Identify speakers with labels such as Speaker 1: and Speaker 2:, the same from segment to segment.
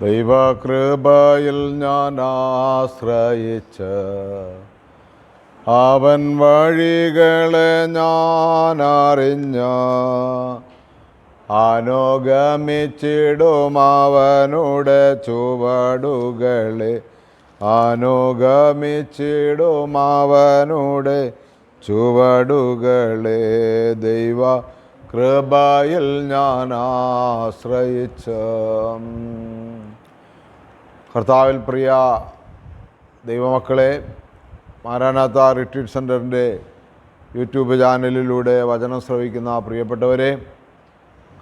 Speaker 1: ദൈവകൃപയിൽ ഞാൻ ആശ്രയിച്ച് അവൻ വഴികളെ ഞാൻ അറിഞ്ഞ അനുഗമിച്ചിടും അവനുടെ ചുവടുകളെ അനുഗമിച്ചിടും അവനുടെ ചുവടുകളെ ദൈവ കൃപയിൽ ഞാൻ ആശ്രയിച്ച. കർത്താവിൽ പ്രിയ ദൈവമക്കളെ മാരാനാത്ത റിട്രീറ്റ് സെന്ററിന്റെ യൂട്യൂബ് ചാനലിലൂടെ വചനം ശ്രവിക്കുന്ന പ്രിയപ്പെട്ടവരെ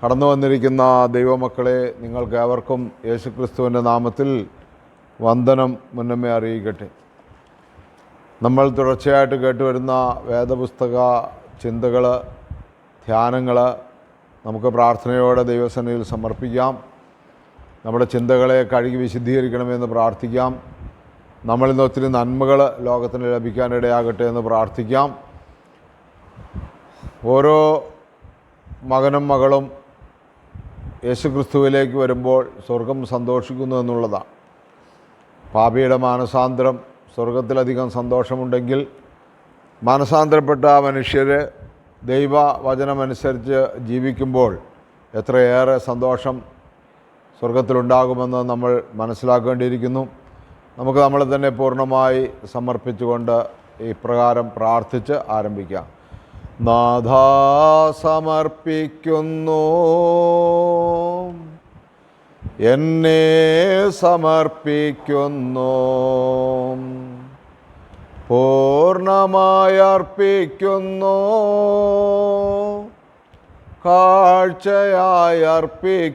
Speaker 1: കടന്നു വന്നിരിക്കുന്ന ദൈവമക്കളെ നിങ്ങൾക്ക് ഏവർക്കും യേശുക്രിസ്തുവിന്റെ നാമത്തിൽ വന്ദനം മുന്നമേ അറിയിക്കട്ടെ. നമ്മൾ തുടർച്ചയായിട്ട് കേട്ടുവരുന്ന വേദപുസ്തക ചിന്തകൾ ധ്യാനങ്ങൾ നമുക്ക് പ്രാർത്ഥനയോടെ ദൈവസേനയിൽ സമർപ്പിക്കാം. നമ്മുടെ ചിന്തകളെ കഴുകി വിശുദ്ധീകരിക്കണമെന്ന് പ്രാർത്ഥിക്കാം. നമ്മളിൽ നിന്ന് ഒത്തിരി നന്മകൾ ലോകത്തിന് ലഭിക്കാനിടയാകട്ടെ എന്ന് പ്രാർത്ഥിക്കാം. ഓരോ മകനും മകളും യേശുക്രിസ്തുവിലേക്ക് വരുമ്പോൾ സ്വർഗം സന്തോഷിക്കുന്നു എന്നുള്ളതാണ്. പാപിയുടെ മാനസാന്തരം സ്വർഗത്തിലധികം സന്തോഷമുണ്ടെങ്കിൽ മാനസാന്തരപ്പെട്ട മനുഷ്യർ ദൈവ വചനമനുസരിച്ച് ജീവിക്കുമ്പോൾ എത്രയേറെ സന്തോഷം സ്വർഗത്തിലുണ്ടാകുമെന്ന് നമ്മൾ മനസ്സിലാക്കേണ്ടിയിരിക്കുന്നു. നമുക്ക് നമ്മളെ തന്നെ പൂർണമായി സമർപ്പിച്ചുകൊണ്ട് ഇപ്രകാരം പ്രാർത്ഥിച്ച് ആരംഭിക്കാം. നാഥ സമർപ്പിക്കുന്നു. എന്നെ സമർപ്പിക്കുന്നു. പൂർണമായി അർപ്പിക്കുന്നു. കാഴ്ചയായി അർപ്പിക്കുന്നു.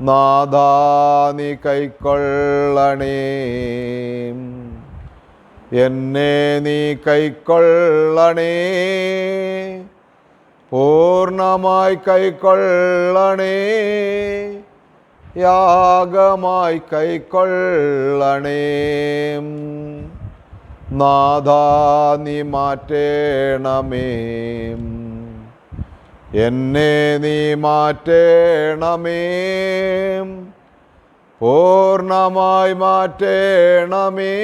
Speaker 1: നാദാ നീ കൈക്കൊള്ളണേ. എന്നെ നീ കൈക്കൊള്ളണേ. പൂർണമായി കൈക്കൊള്ളണേ. യാഗമായി കൈക്കൊള്ളണേ. നാഥാ നീ മാറ്റേണമേ. എന്നെ നീ മാറ്റേണമേ. പൂർണമായി മാറ്റേണമേ.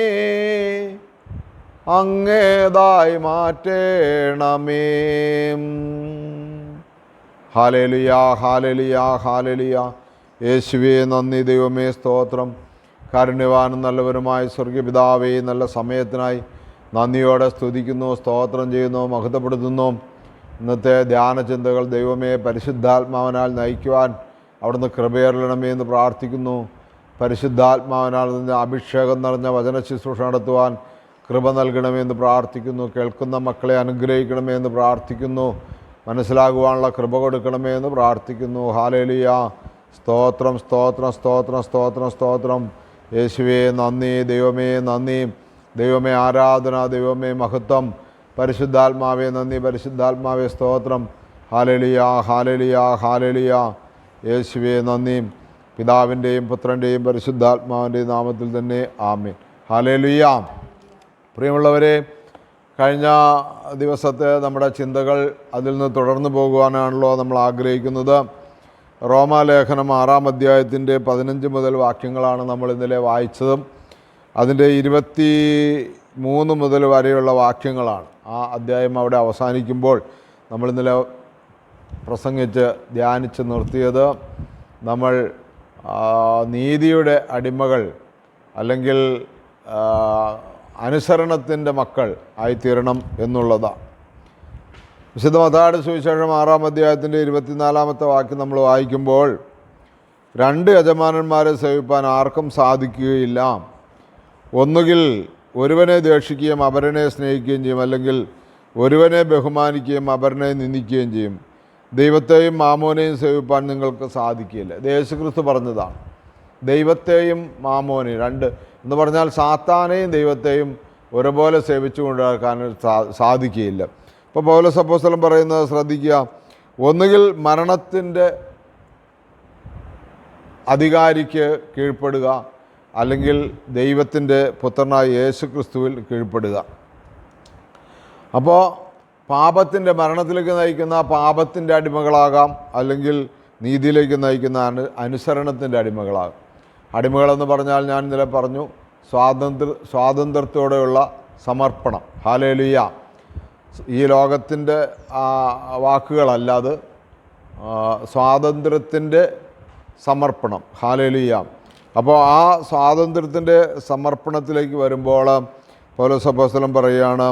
Speaker 1: അങ്ങേതായി മാറ്റേണമേ. ഹാലലിയ ഹാലലിയ ഹാലലിയ. യേശുവേ നന്ദി ദൈവമേ സ്തോത്രം. കാരുണ്യവാനും നല്ലവരുമായ സ്വർഗപിതാവേ നല്ല സമയത്തിനായി നന്ദിയോടെ സ്തുതിക്കുന്നു സ്തോത്രം ചെയ്യുന്നു മഹത്വപ്പെടുത്തുന്നു. ഇന്നത്തെ ധ്യാന ചിന്തകൾ ദൈവമേ പരിശുദ്ധാത്മാവിനാൽ നയിക്കുവാൻ അവിടുന്ന് കൃപയറിയണമേ എന്ന് പ്രാർത്ഥിക്കുന്നു. പരിശുദ്ധാത്മാവിനാൽ നിന്ന് അഭിഷേകം നിറഞ്ഞ വചന ശുശ്രൂഷ നടത്തുവാൻ കൃപ നൽകണമെന്ന് പ്രാർത്ഥിക്കുന്നു. കേൾക്കുന്ന മക്കളെ അനുഗ്രഹിക്കണമേ എന്ന് പ്രാർത്ഥിക്കുന്നു. മനസ്സിലാകുവാനുള്ള കൃപ കൊടുക്കണമേ എന്ന് പ്രാർത്ഥിക്കുന്നു. ഹാലേലിയ. സ്തോത്രം സ്തോത്രം സ്തോത്രം സ്തോത്രം സ്തോത്രം. യേശുവേ നന്ദി. ദൈവമേ നന്ദി. ദൈവമേ ആരാധന. ദൈവമേ മഹത്വം. പരിശുദ്ധാത്മാവേ നന്ദി. പരിശുദ്ധാത്മാവേ സ്തോത്രം. ഹാലലിയ ഹാലലിയ ഹാലലിയ. യേശുവേ നന്ദി. പിതാവിന്റെയും പുത്രന്റെയും പരിശുദ്ധാത്മാവിന്റെയും നാമത്തിൽ തന്നെ ആമേ ഹാലലിയ. പ്രിയമുള്ളവരെ കഴിഞ്ഞ ദിവസത്തെ നമ്മുടെ ചിന്തകൾ അതിൽ നിന്ന് തുടർന്നു പോകുവാനാണല്ലോ നമ്മൾ ആഗ്രഹിക്കുന്നത്. റോമാലേഖനം ആറാം അധ്യായത്തിന്റെ പതിനഞ്ച് മുതൽ വാക്യങ്ങളാണ് നമ്മൾ ഇന്നലെ വായിച്ചതും. അതിന്റെ ഇരുപത്തി മൂന്ന് മുതൽ വരെയുള്ള വാക്യങ്ങളാണ്. ആ അധ്യായം അവിടെ അവസാനിക്കുമ്പോൾ നമ്മൾ ഇന്നലെ പ്രസംഗിച്ച് ധ്യാനിച്ച് നിർത്തിയത് നമ്മൾ നീതിയുടെ അടിമകൾ അല്ലെങ്കിൽ അനുസരണത്തിന്റെ മക്കൾ ആയിത്തീരണം എന്നുള്ളതാണ്. വിശുദ്ധ മതാട് സുവിശേഷം ആറാം അധ്യായത്തിന്റെ ഇരുപത്തിനാലാമത്തെ വാക്യം നമ്മൾ വായിക്കുമ്പോൾ രണ്ട് യജമാനന്മാരെ സേവിപ്പാൻ ആർക്കും സാധിക്കുകയില്ല. ഒന്നുകിൽ ഒരുവനെ ദേഷിക്കുകയും അപരനെ സ്നേഹിക്കുകയും ചെയ്യും അല്ലെങ്കിൽ ഒരുവനെ ബഹുമാനിക്കുകയും അപരനെ നിന്ദിക്കുകയും ചെയ്യും. ദൈവത്തെയും മാമോനെയും സേവിപ്പാൻ നിങ്ങൾക്ക് സാധിക്കില്ല യേശുക്രിസ്തു പറഞ്ഞതാണ്. ദൈവത്തെയും മാമോനെയും രണ്ട് എന്ന് പറഞ്ഞാൽ സാത്താനെയും ദൈവത്തെയും ഒരുപോലെ സേവിച്ചു കൊണ്ടുനടക്കാൻ സാ സാധിക്കുകയില്ല. ഇപ്പോൾ പൗലോസ് അപ്പോസ്തലൻ പറയുന്നത് ശ്രദ്ധിക്കുക. ഒന്നുകിൽ മരണത്തിന്റെ അധികാരിക്ക് കീഴ്പ്പെടുക അല്ലെങ്കിൽ ദൈവത്തിന്റെ പുത്രനായ യേശു ക്രിസ്തുവിൽ കീഴ്പ്പെടുക. അപ്പോൾ പാപത്തിന്റെ മരണത്തിലേക്ക് നയിക്കുന്ന പാപത്തിന്റെ അടിമകളാകാം അല്ലെങ്കിൽ നീതിയിലേക്ക് നയിക്കുന്ന അനു അനുസരണത്തിന്റെ അടിമകളാകും. അടിമകളെന്ന് പറഞ്ഞാൽ ഞാൻ ഇന്നലെ പറഞ്ഞു സ്വാതന്ത്ര്യ സ്വാതന്ത്ര്യത്തോടെയുള്ള സമർപ്പണം. ഹാലേലുയ. ഈ ലോകത്തിന്റെ വാക്കുകളല്ല അത് ആ, സ്വാതന്ത്ര്യത്തിന്റെ സമർപ്പണം. ഹാലലിയാം. അപ്പോൾ ആ സ്വാതന്ത്ര്യത്തിന്റെ സമർപ്പണത്തിലേക്ക് വരുമ്പോൾ പൗലോസപ്പോസ്തലം പറയുകയാണ്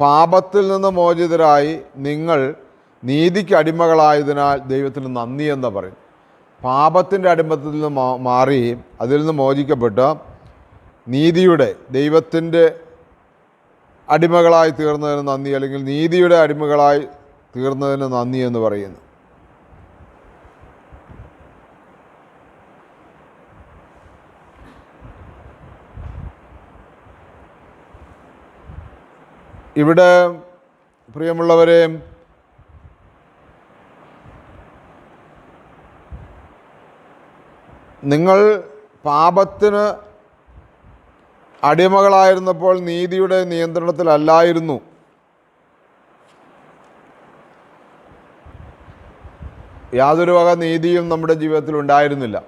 Speaker 1: പാപത്തിൽ നിന്ന് മോചിതരായി നിങ്ങൾ നീതിക്ക് അടിമകളായതിനാൽ ദൈവത്തിന് നന്ദി എന്ന് പറയും. പാപത്തിന്റെ അടിമത്തിൽ നിന്ന് മാറി അതിൽ നിന്ന് മോചിക്കപ്പെട്ട് നീതിയുടെ ദൈവത്തിന്റെ അടിമകളായി തീർന്നതിന് നന്ദി അല്ലെങ്കിൽ നീതിയുടെ അടിമകളായി തീർന്നതിന് നന്ദി എന്ന് പറയുന്നു. ഇവിടെ പ്രിയമുള്ളവരെ നിങ്ങൾ പാപത്തിന് അടിമകളായിരുന്നപ്പോൾ നീതിയുടെ നിയന്ത്രണത്തിലല്ലായിരുന്നു. യാതൊരു വക നീതിയും നമ്മുടെ ജീവിതത്തിൽ ഉണ്ടായിരുന്നില്ല.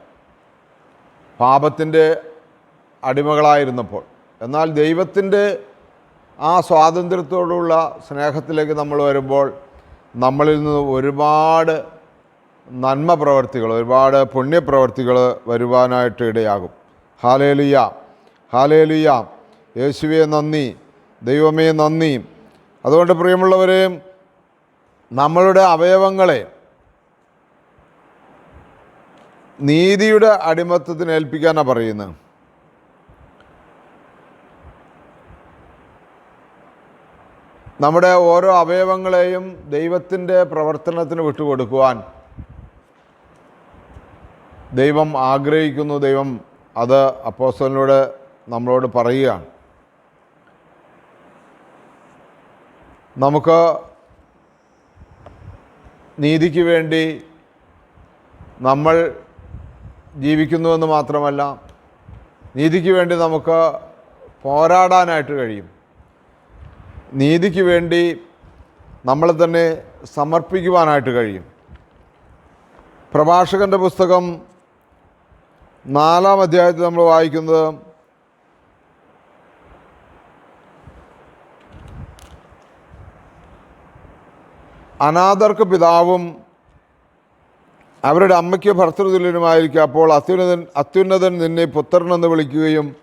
Speaker 1: പാപത്തിന്റെ അടിമകളായിരുന്നപ്പോൾ. എന്നാൽ ദൈവത്തിന്റെ ആ സ്വാതന്ത്ര്യത്തോടുള്ള സ്നേഹത്തിലേക്ക് നമ്മൾ വരുമ്പോൾ നമ്മളിൽ നിന്ന് ഒരുപാട് നന്മ പ്രവർത്തികൾ ഒരുപാട് പുണ്യപ്രവർത്തികൾ വരുവാനായിട്ട് ഇടയാകും. ഹാലേലുയ. ഹാലേലുയ. യേശുവെ നന്ദി. ദൈവമേ നന്ദി. അതുകൊണ്ട് പ്രിയമുള്ളവരെ നമ്മളുടെ അവയവങ്ങളെ നീതിയുടെ അടിമത്തത്തിന് ഏൽപ്പിക്കാനാണ് പറയുന്നത്. നമ്മുടെ ഓരോ അവയവങ്ങളെയും ദൈവത്തിന്റെ പ്രവർത്തനത്തിന് വിട്ടുകൊടുക്കുവാൻ ദൈവം ആഗ്രഹിക്കുന്നു. ദൈവം അത് അപ്പോസ്തലനോട് നമ്മളോട് പറയുകയാണ്. നമുക്ക് നീതിക്ക് വേണ്ടി നമ്മൾ ജീവിക്കുന്നുവെന്ന് മാത്രമല്ല നീതിക്ക് വേണ്ടി നമുക്ക് പോരാടാനായിട്ട് കഴിയും. നീതിക്ക് വേണ്ടി നമ്മളെ തന്നെ സമർപ്പിക്കുവാനായിട്ട് കഴിയും. പ്രഭാഷകന്റെ പുസ്തകം നാലാം അധ്യായത്തിൽ നമ്മൾ വായിക്കുന്നത് അനാഥർക്ക് പിതാവും അവരുടെ അമ്മയ്ക്ക് ഭർത്തൃതുല്യനുമായിരിക്കും. അപ്പോൾ അത്യുന്നതൻ അത്യുന്നതൻ നിന്നെ പുത്രനെന്ന് വിളിക്കുകയും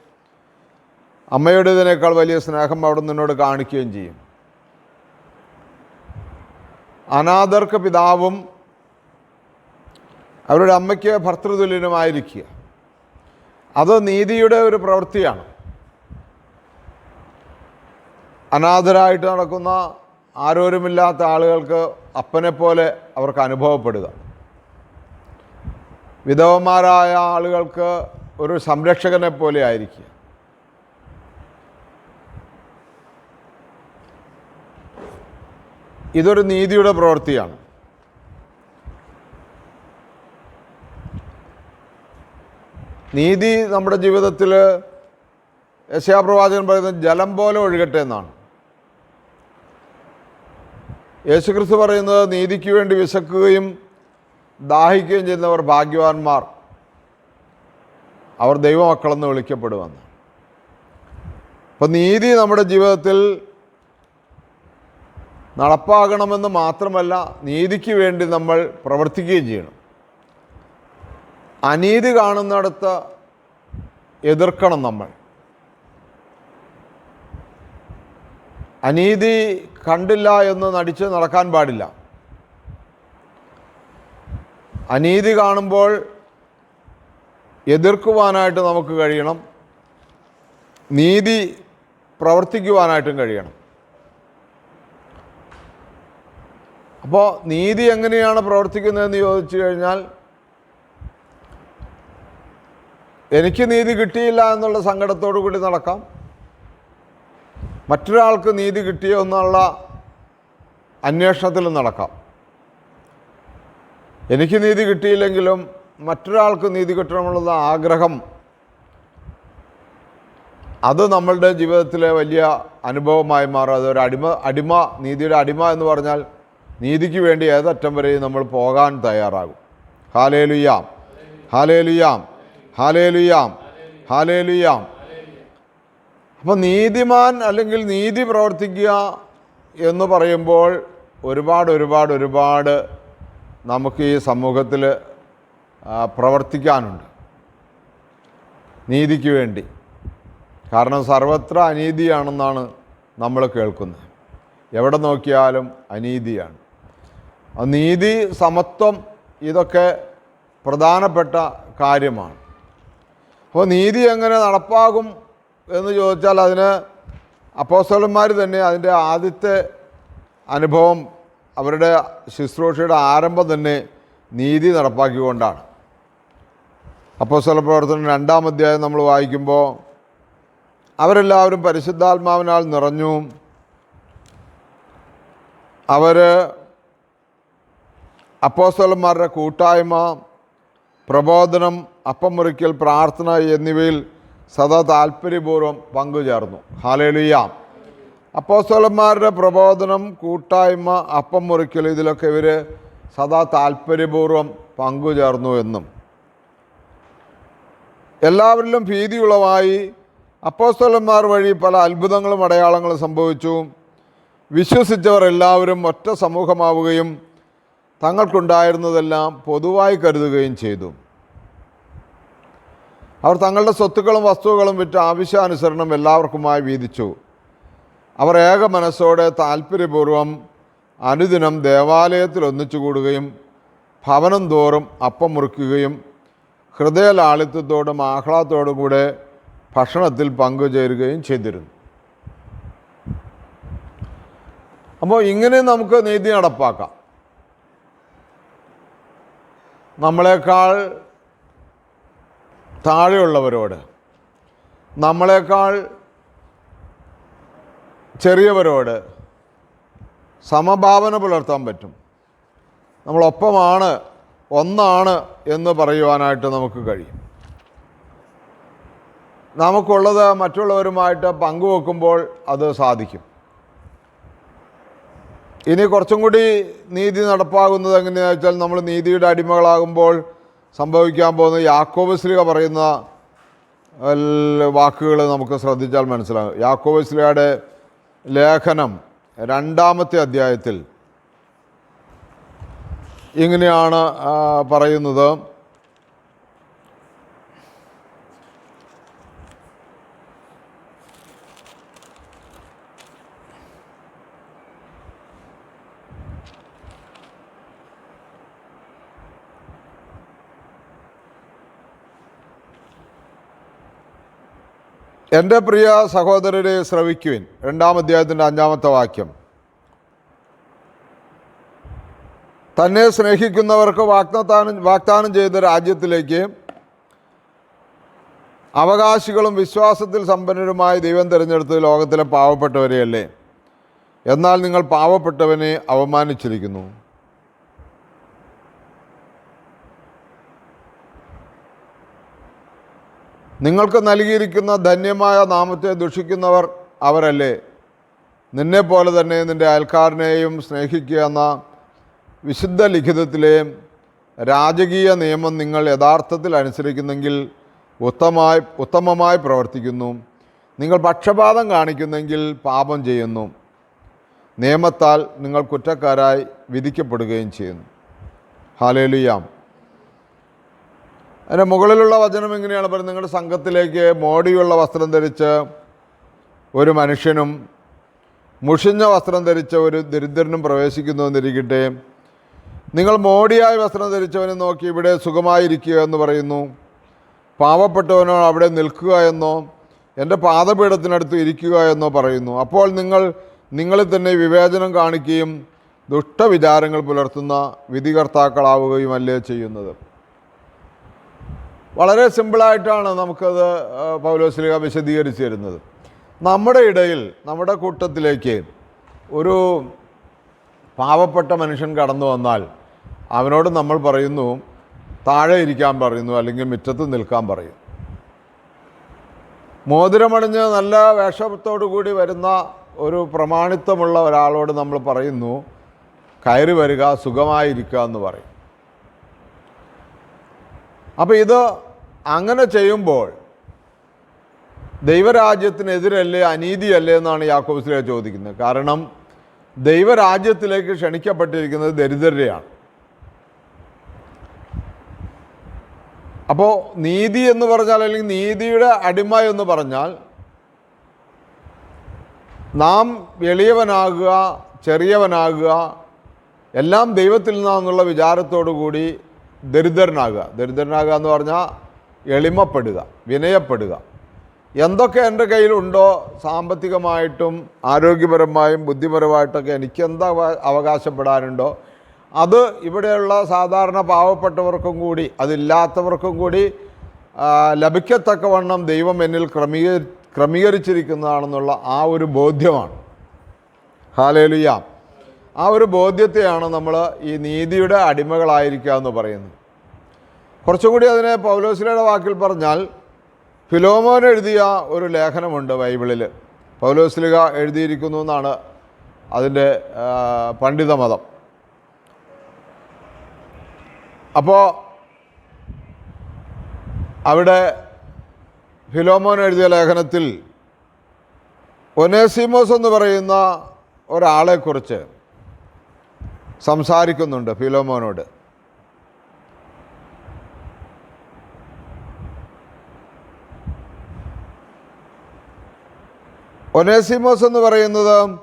Speaker 1: അമ്മയുടേതിനേക്കാൾ വലിയ സ്നേഹം അവിടെ നിന്നോട് കാണിക്കുകയും ചെയ്യും. അനാഥർക്ക് പിതാവും അവരുടെ അമ്മയ്ക്ക് ഭർത്തൃതുല്യനുമായിരിക്കുക. അത് നീതിയുടെ ഒരു പ്രവൃത്തിയാണ്. അനാഥരായിട്ട് നടക്കുന്ന ആരോരുമില്ലാത്ത ആളുകൾക്ക് അപ്പനെപ്പോലെ അവർക്ക് അനുഭവപ്പെടുക. വിധവമാരായ ആളുകൾക്ക് ഒരു സംരക്ഷകനെ പോലെ ആയിരിക്കുക. ഇതൊരു നീതിയുടെ പ്രവൃത്തിയാണ്. നീതി നമ്മുടെ ജീവിതത്തിൽ യശയാപ്രവാചകൻ പറയുന്നത് ജലം പോലെ ഒഴുകട്ടെ എന്നാണ്. യേശുക്രിസ്തു പറയുന്നത് നീതിക്ക് വേണ്ടി വിശക്കുകയും ദാഹിക്കുകയും ചെയ്യുന്നവർ ഭാഗ്യവാന്മാർ. അവർ ദൈവമക്കളെന്ന് വിളിക്കപ്പെടുമെന്ന് അപ്പം നീതി നമ്മുടെ ജീവിതത്തിൽ നടപ്പാകണമെന്ന് മാത്രമല്ല നീതിക്ക് വേണ്ടി നമ്മൾ പ്രവർത്തിക്കുകയും ചെയ്യണം. അനീതി കാണുന്നിടത്ത് എതിർക്കണം നമ്മൾ. അനീതി കണ്ടില്ല എന്ന് നടിച്ച് നടക്കാൻ പാടില്ല. അനീതി കാണുമ്പോൾ എതിർക്കുവാനായിട്ട് നമുക്ക് കഴിയണം. നീതി പ്രവർത്തിക്കുവാനായിട്ടും കഴിയണം. അപ്പോൾ നീതി എങ്ങനെയാണ് പ്രവർത്തിക്കുന്നതെന്ന് ചോദിച്ചു കഴിഞ്ഞാൽ എനിക്ക് നീതി കിട്ടിയില്ല എന്നുള്ള സങ്കടത്തോടു കൂടി നടക്കാം. മറ്റൊരാൾക്ക് നീതി കിട്ടിയോ എന്നുള്ള അന്വേഷണത്തിലും നടക്കാം. എനിക്ക് നീതി കിട്ടിയില്ലെങ്കിലും മറ്റൊരാൾക്ക് നീതി കിട്ടണമെന്നുള്ള ആഗ്രഹം അത് നമ്മളുടെ ജീവിതത്തിലെ വലിയ അനുഭവമായി മാറും. അതൊരു അടിമ അടിമ നീതിയുടെ അടിമ എന്ന് പറഞ്ഞാൽ നീതിക്ക് വേണ്ടി ഏതറ്റം വരെയും നമ്മൾ പോകാൻ തയ്യാറാകും. ഹാലേലുയാം. ഹാലേലുയാം. ഹാലേലുയാം. ഹാലേലുയാം. അപ്പോൾ നീതിമാൻ അല്ലെങ്കിൽ നീതി പ്രവർത്തിക്കുക എന്ന് പറയുമ്പോൾ ഒരുപാട് ഒരുപാട് ഒരുപാട് നമുക്ക് ഈ സമൂഹത്തിൽ പ്രവർത്തിക്കാനുണ്ട്. നീതിക്ക് വേണ്ടി. കാരണം സർവത്ര അനീതിയാണെന്നാണ് നമ്മൾ കേൾക്കുന്നത്. എവിടെ നോക്കിയാലും അനീതിയാണ്. നീതി സമത്വം ഇതൊക്കെ പ്രധാനപ്പെട്ട കാര്യമാണ്. അപ്പോൾ നീതി എങ്ങനെ നടപ്പാകും എന്ന് ചോദിച്ചാൽ അതിന് അപ്പോസ്തോലന്മാർ തന്നെ അതിന്റെ ആദ്യത്തെ അനുഭവം അവരുടെ ശുശ്രൂഷയുടെ ആരംഭം തന്നെ നീതി നടപ്പാക്കിക്കൊണ്ടാണ്. അപ്പോസ്തോല പ്രവർത്തനം രണ്ടാം അധ്യായം നമ്മൾ വായിക്കുമ്പോൾ അവരെല്ലാവരും പരിശുദ്ധാത്മാവിനാൽ നിറഞ്ഞു. അവർ അപ്പോസ്തലന്മാരുടെ കൂട്ടായ്മ പ്രബോധനം അപ്പം മുറിക്കൽ പ്രാർത്ഥന എന്നിവയിൽ സദാ താല്പര്യപൂർവം പങ്കുചേർന്നു. ഹാലേലുയാം അപ്പോസ്തോലന്മാരുടെ പ്രബോധനം കൂട്ടായ്മ അപ്പം മുറിക്കൽ ഇതിലൊക്കെ ഇവർ സദാ താല്പര്യപൂർവം പങ്കുചേർന്നു എന്നും. എല്ലാവരിലും ഭീതിയുളവായി അപ്പോസ്തോലന്മാർ വഴി പല അത്ഭുതങ്ങളും അടയാളങ്ങളും സംഭവിച്ചു. വിശ്വസിച്ചവർ എല്ലാവരും ഒറ്റ സമൂഹമാവുകയും തങ്ങൾക്കുണ്ടായിരുന്നതെല്ലാം പൊതുവായി കരുതുകയും ചെയ്തു. അവർ തങ്ങളുടെ സ്വത്തുക്കളും വസ്തുക്കളും വിറ്റ് ആവശ്യാനുസരണം എല്ലാവർക്കുമായി വീതിച്ചു. അവർ ഏക മനസ്സോടെ താല്പര്യപൂർവം അനുദിനം ദേവാലയത്തിൽ ഒന്നിച്ചുകൂടുകയും ഭവനം തോറും അപ്പം മുറിക്കുകയും ഹൃദയലാളിത്യത്തോടും ആഹ്ലാദത്തോടും കൂടെ ഭക്ഷണത്തിൽ പങ്കുചേരുകയും ചെയ്തിരുന്നു. അപ്പോൾ ഇങ്ങനെ നമുക്ക് നീതി നടപ്പാക്കാം. നമ്മളെക്കാൾ താഴെയുള്ളവരോട്. നമ്മളെക്കാൾ ചെറിയവരോട് സമഭാവന പുലർത്താൻ പറ്റും. നമ്മളൊപ്പമാണ് ഒന്നാണ് എന്ന് പറയുവാനായിട്ട് നമുക്ക് കഴിയും. നമുക്കുള്ളത് മറ്റുള്ളവരുമായിട്ട് പങ്കുവെക്കുമ്പോൾ അത് സാധിക്കും. ഇനി കുറച്ചും കൂടി നീതി നടപ്പാകുന്നത് എങ്ങനെയാണെന്ന് വെച്ചാൽ നമ്മൾ നീതിയുടെ അടിമകളാകുമ്പോൾ സംഭവിക്കാൻ പോകുന്ന യാക്കോബസ്ലിക പറയുന്ന വാക്കുകൾ നമുക്ക് ശ്രദ്ധിച്ചാൽ മനസ്സിലാകും. യാക്കോബസ്ലിയുടെ ലേഖനം രണ്ടാമത്തെ അധ്യായത്തിൽ ഇങ്ങനെയാണ് പറയുന്നത്. എന്റെ പ്രിയ സഹോദരരെ ശ്രവിക്കുവിൻ. രണ്ടാം അധ്യായത്തിന്റെ അഞ്ചാമത്തെ വാക്യം. തന്നെ സ്നേഹിക്കുന്നവർക്ക് വാഗ്ദാനം വാഗ്ദാനം ചെയ്ത രാജ്യത്തിലേക്ക് അവകാശികളും വിശ്വാസത്തിൽ സമ്പന്നരുമായ ദൈവം തിരഞ്ഞെടുത്ത് ലോകത്തിലെ പാവപ്പെട്ടവരെയല്ലേ? എന്നാൽ നിങ്ങൾ പാവപ്പെട്ടവനെ അവമാനിച്ചിരിക്കുന്നു നിങ്ങൾക്ക് നൽകിയിരിക്കുന്ന ധന്യമായ നാമത്തെ ദുഷിക്കുന്നവർ അവരല്ലേ? നിന്നെപ്പോലെ തന്നെ നിന്റെ അയൽക്കാരനെയും സ്നേഹിക്കുക എന്ന വിശുദ്ധ ലിഖിതത്തിലെ രാജകീയ നിയമം നിങ്ങൾ യഥാർത്ഥത്തിൽ അനുസരിക്കുന്നെങ്കിൽ ഉത്തമമായി ഉത്തമമായി പ്രവർത്തിക്കുന്നു. നിങ്ങൾ പക്ഷപാതം കാണിക്കുന്നെങ്കിൽ പാപം ചെയ്യുന്നു. നിയമത്താൽ നിങ്ങൾ കുറ്റക്കാരായി വിധിക്കപ്പെടുകയും ചെയ്യുന്നു. ഹാലേലുയാം അതിന്റെ മുകളിലുള്ള വചനം എങ്ങനെയാണ് പറയുന്നത്? നിങ്ങളുടെ സംഘത്തിലേക്ക് മോടിയുള്ള വസ്ത്രം ധരിച്ച് ഒരു മനുഷ്യനും മുഷിഞ്ഞ വസ്ത്രം ധരിച്ച ഒരു ദരിദ്രനും പ്രവേശിക്കുന്നു എന്നിരിക്കട്ടെ നിങ്ങൾ മോടിയായ വസ്ത്രം ധരിച്ചവനെ നോക്കി ഇവിടെ സുഖമായിരിക്കുക എന്ന് പറയുന്നു. പാവപ്പെട്ടവനോ അവിടെ നിൽക്കുക എന്നോ എന്റെ പാദപീഠത്തിനടുത്ത് ഇരിക്കുക എന്നോ പറയുന്നു. അപ്പോൾ നിങ്ങൾ നിങ്ങളിൽ തന്നെ വിവേചനം കാണിക്കുകയും ദുഷ്ടവിചാരങ്ങൾ പുലർത്തുന്ന വിധികർത്താക്കളാവുകയും അല്ലേ ചെയ്യുന്നത്? വളരെ സിമ്പിളായിട്ടാണ് നമുക്കത് പൗലോസ്ലിക വിശദീകരിച്ചു തരുന്നത് നമ്മുടെ ഇടയിൽ നമ്മുടെ കൂട്ടത്തിലേക്ക് ഒരു പാവപ്പെട്ട മനുഷ്യൻ കടന്നു വന്നാൽ അവനോട് നമ്മൾ പറയുന്നു താഴെ ഇരിക്കാൻ പറയുന്നു അല്ലെങ്കിൽ മുറ്റത്ത് നിൽക്കാൻ പറയും. മോതിരമണിഞ്ഞ് നല്ല വേഷത്തോടു കൂടി വരുന്ന ഒരു പ്രമാണിത്വമുള്ള ഒരാളോട് നമ്മൾ പറയുന്നു കയറി വരിക സുഖമായിരിക്കുക എന്ന് പറയും. അപ്പോൾ ഇത് അങ്ങനെ ചെയ്യുമ്പോൾ ദൈവരാജ്യത്തിനെതിരല്ലേ അനീതിയല്ലേ എന്നാണ് യാക്കോബിസിലെ ചോദിക്കുന്നത്. കാരണം ദൈവരാജ്യത്തിലേക്ക് ക്ഷണിക്കപ്പെട്ടിരിക്കുന്നത് ദരിദ്രരെയാണ്. അപ്പോൾ നീതി എന്ന് പറഞ്ഞാൽ അല്ലെങ്കിൽ നീതിയുടെ അടിമ എന്ന് പറഞ്ഞാൽ നാം എളിയവനാകുക ചെറിയവനാകുക എല്ലാം ദൈവത്തിൽ നിന്നാന്നുള്ള വിചാരത്തോടു കൂടി ദരിദ്രനാകുക. ദരിദ്രനാകുക എന്ന് പറഞ്ഞാൽ എളിമപ്പെടുക വിനയപ്പെടുക. എന്തൊക്കെ എന്റെ കയ്യിലുണ്ടോ സാമ്പത്തികമായിട്ടും ആരോഗ്യപരമായും ബുദ്ധിപരമായിട്ടൊക്കെ എനിക്ക് എന്താ അവകാശപ്പെടാനുണ്ടോ അത് ഇവിടെയുള്ള സാധാരണ പാവപ്പെട്ടവർക്കും കൂടി അതില്ലാത്തവർക്കും കൂടി ലഭിക്കത്തക്കവണ്ണം ദൈവം എന്നിൽ ക്രമീകരി ക്രമീകരിച്ചിരിക്കുന്നതാണെന്നുള്ള ആ ഒരു ബോധ്യമാണ്. ഹാലേലുയ. ആ ഒരു ബോധ്യത്തെയാണ് നമ്മൾ ഈ നീതിയുടെ അടിമകളായിരിക്കുക എന്ന് പറയുന്നത്. കുറച്ചുകൂടി അതിനെ പൗലോസിലയുടെ വാക്കിൽ പറഞ്ഞാൽ ഫിലോമോൻ എഴുതിയ ഒരു ലേഖനമുണ്ട് ബൈബിളിൽ. പൗലോസ്ലിക എഴുതിയിരിക്കുന്നു എന്നാണ് അതിന്റെ പണ്ഡിതമതം. അപ്പോൾ അവിടെ ഫിലോമോൻ എഴുതിയ ലേഖനത്തിൽ ഒനേസിമോസ് എന്ന് പറയുന്ന ഒരാളെക്കുറിച്ച് സംസാരിക്കുന്നുണ്ട് ഫിലോമോനോട്. ഒനേസിമോസ് എന്ന് പറയുന്നത്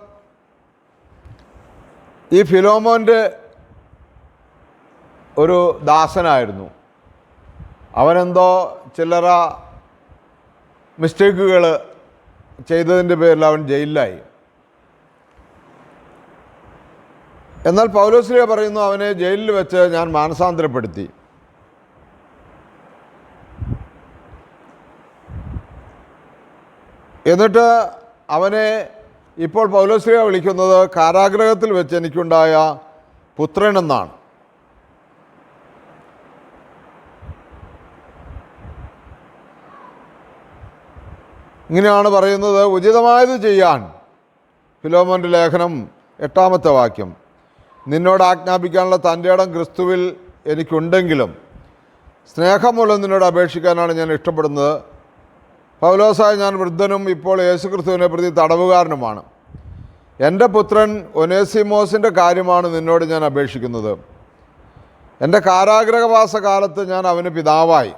Speaker 1: ഈ ഫിലോമോന്റെ ഒരു ദാസനായിരുന്നു. അവനെന്തോ ചില്ലറ മിസ്റ്റേക്കുകൾ ചെയ്തതിന്റെ പേരിൽ അവൻ ജയിലിലായി. എന്നാൽ പൗലോസ്ലിയ പറയുന്നു അവനെ ജയിലിൽ വെച്ച് ഞാൻ മാനസാന്തരപ്പെടുത്തി. എന്നിട്ട് അവനെ ഇപ്പോൾ പൗലോസ്ലിയ വിളിക്കുന്നത് കാരാഗ്രഹത്തിൽ വെച്ച് എനിക്കുണ്ടായ പുത്രനെന്നാണ്. ഇങ്ങനെയാണ് പറയുന്നത് ഉചിതമായത് ചെയ്യാൻ ഫിലോമോന്റെ ലേഖനം എട്ടാമത്തെ വാക്യം. നിന്നോട് ആജ്ഞാപിക്കാനുള്ള തന്റെ ഇടം ക്രിസ്തുവിൽ എനിക്കുണ്ടെങ്കിലും സ്നേഹം മൂലം നിന്നോട് അപേക്ഷിക്കാനാണ് ഞാൻ ഇഷ്ടപ്പെടുന്നത്. പൗലോസായ ഞാൻ വൃദ്ധനും ഇപ്പോൾ യേശുക്രിസ്തുവിനെ പ്രതി തടവുകാരനുമാണ്. എന്റെ പുത്രൻ ഒനേസിമോസിന്റെ കാര്യമാണ് നിന്നോട് ഞാൻ അപേക്ഷിക്കുന്നത്. എന്റെ കാരാഗ്രഹവാസ കാലത്ത് ഞാൻ അവന് പിതാവായി.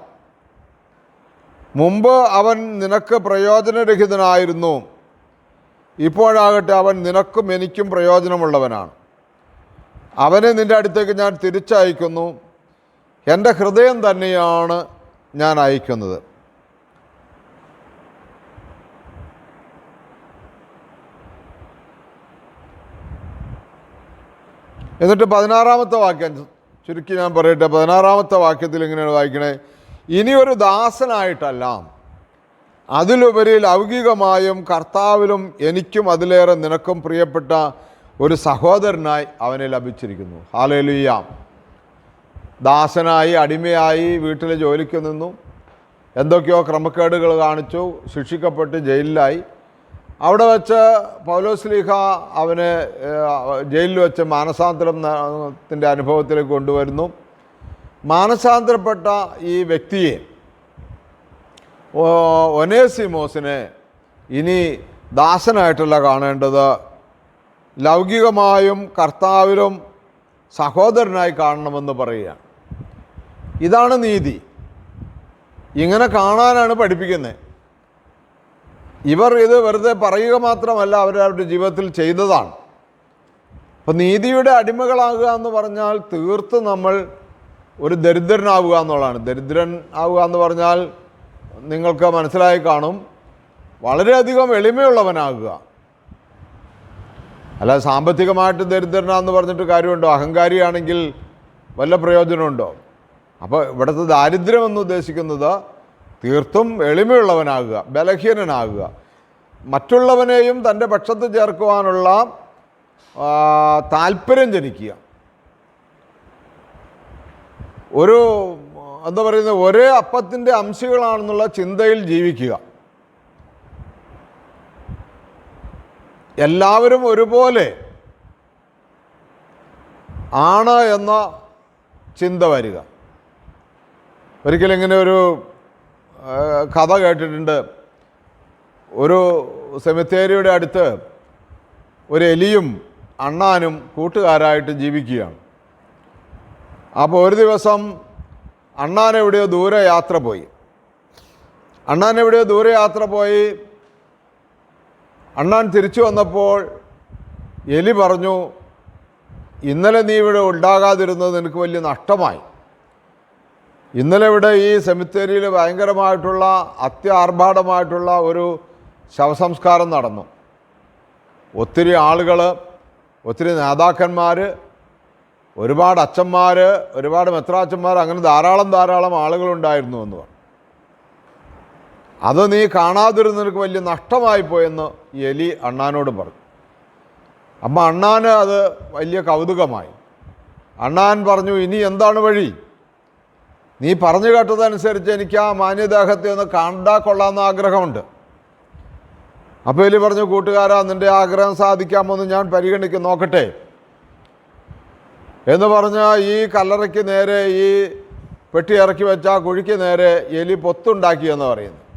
Speaker 1: മുമ്പ് അവൻ നിനക്ക് പ്രയോജനരഹിതനായിരുന്നു. ഇപ്പോഴാകട്ടെ അവൻ നിനക്കും എനിക്കും പ്രയോജനമുള്ളവനാണ്. അവനെ നിന്റെ അടുത്തേക്ക് ഞാൻ തിരിച്ചയക്കുന്നു. എന്റെ ഹൃദയം തന്നെയാണ് ഞാൻ അയക്കുന്നത്. എന്നിട്ട് പതിനാറാമത്തെ വാക്യം ചുരുക്കി ഞാൻ പറയട്ടെ പതിനാറാമത്തെ വാക്യത്തിൽ ഇങ്ങനെയാണ് വായിക്കണേ. ഇനി ഒരു ദാസനായിട്ടല്ല അതിലുപരി ലൗകികമായും കർത്താവിലും എനിക്കും അതിലേറെ നിനക്കും പ്രിയപ്പെട്ട ഒരു സഹോദരനായി അവനെ ലഭിച്ചിരിക്കുന്നു. ഹാലേലുയ്യാം ദാസനായി അടിമയായി വീട്ടിൽ ജോലിക്ക് നിന്നു. എന്തൊക്കെയോ ക്രമക്കേടുകൾ കാണിച്ചു. ശിക്ഷിക്കപ്പെട്ട് ജയിലിലായി. അവിടെ വെച്ച് പൗലോസ്ലീഹ അവനെ ജയിലിൽ വെച്ച് മാനസാന്തരത്തിന്റെ അനുഭവത്തിലേക്ക് കൊണ്ടുവരുന്നു. മാനസാന്തരപ്പെട്ട ഈ വ്യക്തിയെ ഒനേസിമോസിനെ ഇനി ദാസനായിട്ടല്ല കാണേണ്ടത് ലൗകികമായും കർത്താവിലും സഹോദരനായി കാണണമെന്ന് പറയുകയാണ്. ഇതാണ് നീതി. ഇങ്ങനെ കാണാനാണ് പഠിപ്പിക്കുന്നത് ഇവർ ഇത് വെറുതെ പറയുക മാത്രമല്ല അവരവരുടെ ജീവിതത്തിൽ ചെയ്തതാണ്. അപ്പം നീതിയുടെ അടിമകളാകുക എന്ന് പറഞ്ഞാൽ തീർത്ത് നമ്മൾ ഒരു ദരിദ്രനാവുക എന്നുള്ളതാണ്. ദരിദ്രൻ ആവുക എന്ന് പറഞ്ഞാൽ നിങ്ങൾക്ക് മനസ്സിലായി കാണും വളരെയധികം എളിമയുള്ളവനാകുക. അല്ല സാമ്പത്തികമായിട്ട് ദരിദ്രനാന്ന് പറഞ്ഞിട്ട് കാര്യമുണ്ടോ? അഹങ്കാരിയാണെങ്കിൽ വല്ല പ്രയോജനമുണ്ടോ? അപ്പോൾ ഇവിടുത്തെ ദാരിദ്ര്യം എന്ന് ഉദ്ദേശിക്കുന്നത് തീർത്തും എളിമയുള്ളവനാകുക ബലഹീനനാകുക. മറ്റുള്ളവനെയും തന്റെ പക്ഷത്ത് ചേർക്കുവാനുള്ള താല്പര്യം ജനിക്കുക. ഒരു എന്താ പറയുന്നത് ഒരേ അപ്പത്തിന്റെ അംശികളാണെന്നുള്ള ചിന്തയിൽ ജീവിക്കുക. എല്ലാവരും ഒരുപോലെ ആണ് എന്ന ചിന്ത വരിക. ഒരിക്കലും ഇങ്ങനെ ഒരു കഥ കേട്ടിട്ടുണ്ട്. ഒരു സെമിത്തേരിയുടെ അടുത്ത് ഒരു എലിയും അണ്ണാനും കൂട്ടുകാരായിട്ട് ജീവിക്കുകയാണ്. അപ്പോൾ ഒരു ദിവസം അണ്ണാൻ എവിടെയോ ദൂരെ യാത്ര പോയി. അണ്ണാൻ എവിടെയോ ദൂരെ യാത്ര പോയി അണ്ണാൻ തിരിച്ചു വന്നപ്പോൾ എലി പറഞ്ഞു ഇന്നലെ നീ ഇവിടെ ഉണ്ടാകാതിരുന്നത് നിനക്ക് വലിയ നഷ്ടമായി. ഇന്നലെ ഇവിടെ ഈ സെമിത്തേരിയിൽ ഭയങ്കരമായിട്ടുള്ള അത്യാർഭാടമായിട്ടുള്ള ഒരു ശവസംസ്കാരം നടന്നു. ഒത്തിരി ആളുകൾ ഒത്തിരി നേതാക്കന്മാർ ഒരുപാട് അച്ഛന്മാർ ഒരുപാട് മെത്രാച്ചന്മാർ അങ്ങനെ ധാരാളം ധാരാളം ആളുകളുണ്ടായിരുന്നു എന്ന് പറഞ്ഞു. അത് നീ കാണാതിരുന്നവർക്ക് വലിയ നഷ്ടമായി പോയെന്ന് എലി അണ്ണാനോട് പറഞ്ഞു. അപ്പം അണ്ണാന് അത് വലിയ കൗതുകമായി. അണ്ണാൻ പറഞ്ഞു ഇനി എന്താണ് വഴി? നീ പറഞ്ഞു കേട്ടതനുസരിച്ച് എനിക്ക് ആ മാന്യദേഹത്തെ ഒന്ന് കണ്ടാ കൊള്ളാമെന്ന് ആഗ്രഹമുണ്ട്. അപ്പോൾ എലി പറഞ്ഞു കൂട്ടുകാരാ നിന്റെ ആഗ്രഹം സാധിക്കാമെന്ന് ഞാൻ പരിഗണിക്കും നോക്കട്ടെ. എന്ന് പറഞ്ഞാൽ ഈ കല്ലറയ്ക്ക് നേരെ ഈ പെട്ടി ഇറക്കി വെച്ച കുഴിക്ക് നേരെ എലി പൊത്തുണ്ടാക്കിയെന്ന് പറയുന്നു.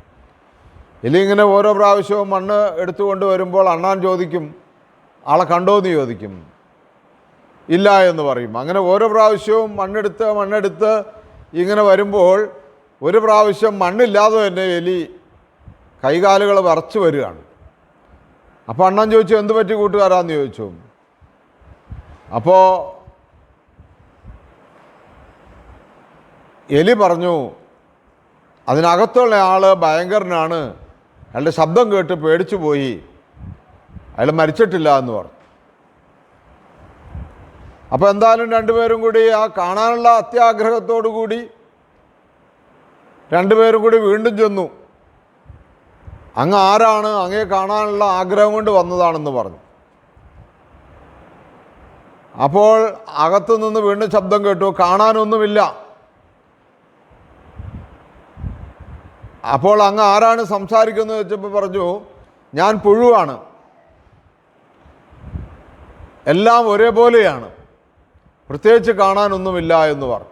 Speaker 1: എലി ഇങ്ങനെ ഓരോ പ്രാവശ്യവും മണ്ണ് എടുത്തുകൊണ്ട് വരുമ്പോൾ അണ്ണാൻ ചോദിക്കും ആളെ കണ്ടോ എന്ന് ചോദിക്കും. ഇല്ല എന്ന് പറയും. അങ്ങനെ ഓരോ പ്രാവശ്യവും മണ്ണെടുത്ത് മണ്ണെടുത്ത് ഇങ്ങനെ വരുമ്പോൾ ഒരു പ്രാവശ്യം മണ്ണില്ലാതെ തന്നെ എലി കൈകാലുകൾ വറച്ചു വരികയാണ്. അപ്പോൾ അണ്ണൻ ചോദിച്ചു എന്ത് പറ്റി കൂട്ടുകാരാന്ന്? ചോദിച്ചു. അപ്പോൾ എലി പറഞ്ഞു അതിനകത്തുള്ള ആൾ ഭയങ്കരനാണ്. അയാളുടെ ശബ്ദം കേട്ട് പേടിച്ചു പോയി. അയാൾ മരിച്ചിട്ടില്ല എന്ന് പറഞ്ഞു. അപ്പോൾ എന്തായാലും രണ്ടുപേരും കൂടി ആ കാണാനുള്ള അത്യാഗ്രഹത്തോടു കൂടി രണ്ടുപേരും കൂടി വീണ്ടും ചെന്നു. അങ്ങ് ആരാണ് അങ്ങേ കാണാനുള്ള ആഗ്രഹം കൊണ്ട് വന്നതാണെന്ന് പറഞ്ഞു. അപ്പോൾ അകത്തു നിന്ന് വീണ്ടും ശബ്ദം കേട്ടു. കാണാനൊന്നുമില്ല. അപ്പോൾ അങ്ങ് ആരാണ് സംസാരിക്കുന്നത് വെച്ചപ്പോൾ പറഞ്ഞു ഞാൻ പുഴുവാണ്. എല്ലാം ഒരേപോലെയാണ്. പ്രത്യേകിച്ച് കാണാനൊന്നുമില്ല എന്ന് പറഞ്ഞു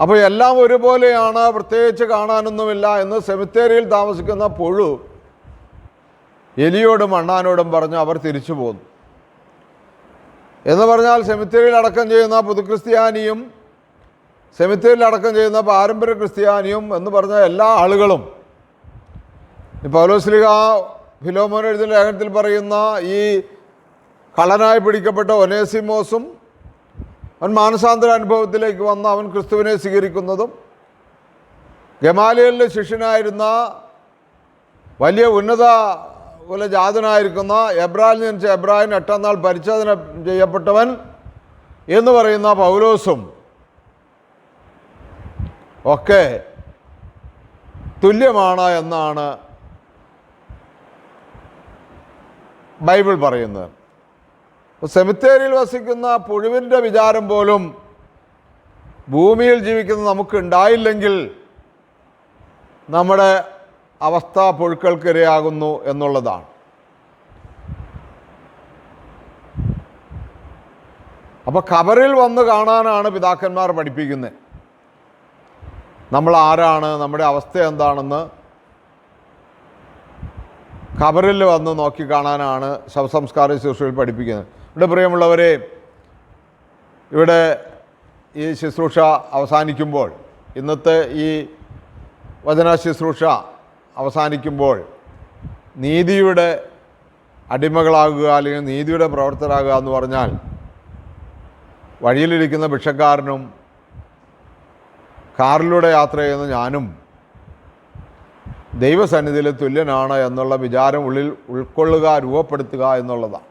Speaker 1: അപ്പോൾ എല്ലാം ഒരുപോലെയാണ് പ്രത്യേകിച്ച് കാണാനൊന്നുമില്ല എന്ന് സെമിത്തേരിയിൽ താമസിക്കുന്ന പുഴു എലിയോടും അണ്ണാനോടും പറഞ്ഞു അവർ തിരിച്ചു പോന്നു. എന്ന് പറഞ്ഞാൽ സെമിത്തേരിയിൽ അടക്കം ചെയ്യുന്ന പുതുക്രിസ്ത്യാനിയും സെമിത്തേരിയിൽ അടക്കം ചെയ്യുന്ന പാരമ്പര്യ ക്രിസ്ത്യാനിയും എന്ന് പറഞ്ഞ എല്ലാ ആളുകളും പൗലോസ്ലിക ഫിലോമോൻ എഴുതുന്ന ലേഖനത്തിൽ പറയുന്ന ഈ കള്ളനായി പിടിക്കപ്പെട്ട ഒനേസിമോസും അവൻ മാനസാന്തര അനുഭവത്തിലേക്ക് വന്ന അവൻ ക്രിസ്തുവിനെ സ്വീകരിക്കുന്നതും ഗമാലിയലിലെ ശിഷ്യനായിരുന്ന വലിയ ഉന്നത പോലെ ജാതനായിരിക്കുന്ന എബ്രാഹിം ജനിച്ച എബ്രാഹിം എട്ടാം നാൾ പരിച്ഛേദന ചെയ്യപ്പെട്ടവൻ എന്ന് പറയുന്ന പൗലോസും ഒക്കെ തുല്യമാണ് എന്നാണ് ബൈബിൾ പറയുന്നത്. സെമിത്തേരിയിൽ വസിക്കുന്ന പുഴുവിന്റെ വിചാരം പോലും ഭൂമിയിൽ ജീവിക്കുന്ന നമുക്ക് ഉണ്ടായില്ലെങ്കിൽ നമ്മുടെ അവസ്ഥ പുഴുക്കൾക്കിരയാകുന്നു എന്നുള്ളതാണ്. അപ്പോൾ ഖബറിൽ വന്ന് കാണാനാണ് പിതാക്കന്മാർ പഠിപ്പിക്കുന്നത്. നമ്മൾ ആരാണ് നമ്മുടെ അവസ്ഥ എന്താണെന്ന് ഖബറിൽ വന്ന് നോക്കി കാണാനാണ് ശവസംസ്കാര ശുശ്രൂഷയിൽ പഠിപ്പിക്കുന്നത്. ഇവിടെ പ്രിയമുള്ളവരെ ഇവിടെ ഈ ശുശ്രൂഷ അവസാനിക്കുമ്പോൾ ഇന്നത്തെ ഈ വചന ശുശ്രൂഷ അവസാനിക്കുമ്പോൾ നീതിയുടെ അടിമകളാകുക അല്ലെങ്കിൽ നീതിയുടെ പ്രവർത്തകരാകുക എന്ന് പറഞ്ഞാൽ വഴിയിലിരിക്കുന്ന ഭിക്ഷക്കാരനും കാറിലൂടെ യാത്ര ചെയ്യുന്ന ഞാനും ദൈവസന്നിധിയിൽ തുല്യനാണ് എന്നുള്ള വിചാരം ഉള്ളിൽ ഉൾക്കൊള്ളുക രൂപപ്പെടുത്തുക എന്നുള്ളതാണ്.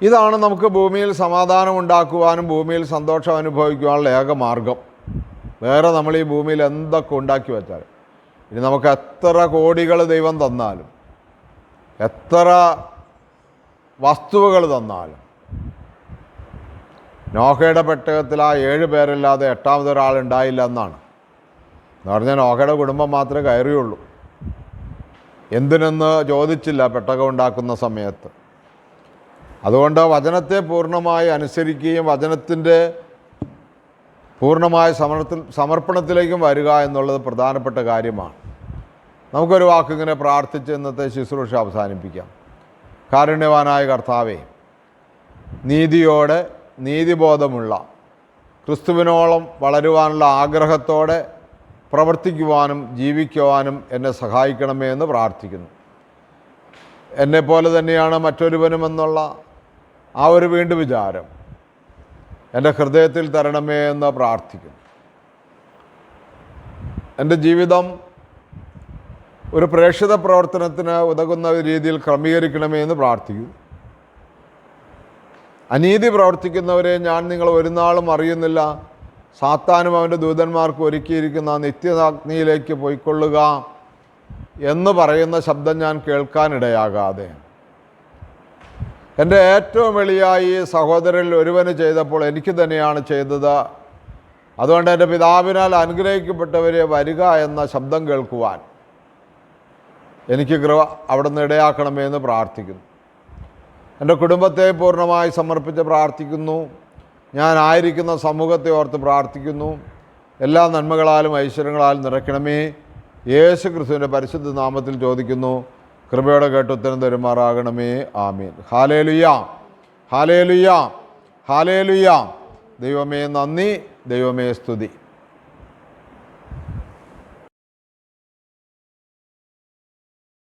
Speaker 1: ഇതാണ് നമുക്ക് ഭൂമിയിൽ സമാധാനം ഉണ്ടാക്കുവാനും ഭൂമിയിൽ സന്തോഷം അനുഭവിക്കുവാനുള്ള ഏക മാർഗം വേറെ നമ്മൾ ഈ ഭൂമിയിൽ എന്തൊക്കെ ഉണ്ടാക്കി വെച്ചാൽ ഇനി നമുക്ക് എത്ര കോടികൾ ദൈവം തന്നാലും എത്ര വസ്തുവകൾ തന്നാലും നോഹയുടെ പെട്ടകത്തിൽ ആ ഏഴ് പേരല്ലാതെ എട്ടാമതൊരാൾ ഉണ്ടായില്ല എന്നാണ്. എന്ന് പറഞ്ഞാൽ നോഹയുടെ കുടുംബം മാത്രമേ കയറിയുള്ളൂ. എന്തിനെന്ന് ചോദിച്ചില്ല പെട്ടകം ഉണ്ടാക്കുന്ന സമയത്ത്. അതുകൊണ്ട് വചനത്തെ പൂർണമായി അനുസരിക്കുകയും വചനത്തിന്റെ പൂർണമായ സമർത്തിൽ സമർപ്പണത്തിലേക്കും വരിക എന്നുള്ളത് പ്രധാനപ്പെട്ട കാര്യമാണ്. നമുക്കൊരു വാക്കിങ്ങനെ പ്രാർത്ഥിച്ച് ഇന്നത്തെ ശുശ്രൂഷ അവസാനിപ്പിക്കാം. കാരുണ്യവാനായ കർത്താവേ നീതിയോടെ നീതിബോധമുള്ള ക്രിസ്തുവിനോളം വളരുവാനുള്ള ആഗ്രഹത്തോടെ പ്രവർത്തിക്കുവാനും ജീവിക്കുവാനും എന്നെ സഹായിക്കണമേ എന്ന് പ്രാർത്ഥിക്കുന്നു. എന്നെപ്പോലെ തന്നെയാണ് മറ്റൊരുവനും എന്നുള്ള ആ ഒരു വീണ്ടു വിചാരം എന്റെ ഹൃദയത്തിൽ തരണമേ എന്ന് പ്രാർത്ഥിക്കുന്നു. എന്റെ ജീവിതം ഒരു പ്രേക്ഷിത പ്രവർത്തനത്തിന് ഉതകുന്ന രീതിയിൽ ക്രമീകരിക്കണമേ എന്ന് പ്രാർത്ഥിക്കുന്നു. അനീതി പ്രവർത്തിക്കുന്നവരെ ഞാൻ നിങ്ങൾ ഒരു നാളും അറിയുന്നില്ല. സാത്താനും അവന്റെ ദൂതന്മാർക്ക് ഒരുക്കിയിരിക്കുന്ന നിത്യനാഗ്നിയിലേക്ക് പോയിക്കൊള്ളുക എന്ന് പറയുന്ന ശബ്ദം ഞാൻ കേൾക്കാനിടയാകാതെ. എന്റെ ഏറ്റവും എളിയായി സഹോദരൻ ഒരുവന് ചെയ്തപ്പോൾ എനിക്ക് തന്നെയാണ് ചെയ്തത്. അതുകൊണ്ട് എന്റെ പിതാവിനാൽ അനുഗ്രഹിക്കപ്പെട്ടവരെ വരിക എന്ന ശബ്ദം കേൾക്കുവാൻ എനിക്ക് കൃപ അവിടുന്ന് ഇടയാക്കണമേ എന്ന് പ്രാർത്ഥിക്കുന്നു. എന്റെ കുടുംബത്തെ പൂർണമായി സമർപ്പിച്ച് പ്രാർത്ഥിക്കുന്നു. ഞാൻ ആയിരിക്കുന്ന സമൂഹത്തെ ഓർത്ത് പ്രാർത്ഥിക്കുന്നു. എല്ലാ നന്മകളാലും ഐശ്വര്യങ്ങളാലും നിറയ്ക്കണമേ. യേശു ക്രിസ്തുവിന്റെ പരിശുദ്ധ നാമത്തിൽ ചോദിക്കുന്നു. കൃപയോടെ കേട്ട് ഉത്തരം തരുമാറാകണമേ. ആമീൻ. ഹാലേലുയ. ഹാലേലുയ. ഹാലേലുയ. ദൈവമേ നന്ദി. ദൈവമേ സ്തുതി.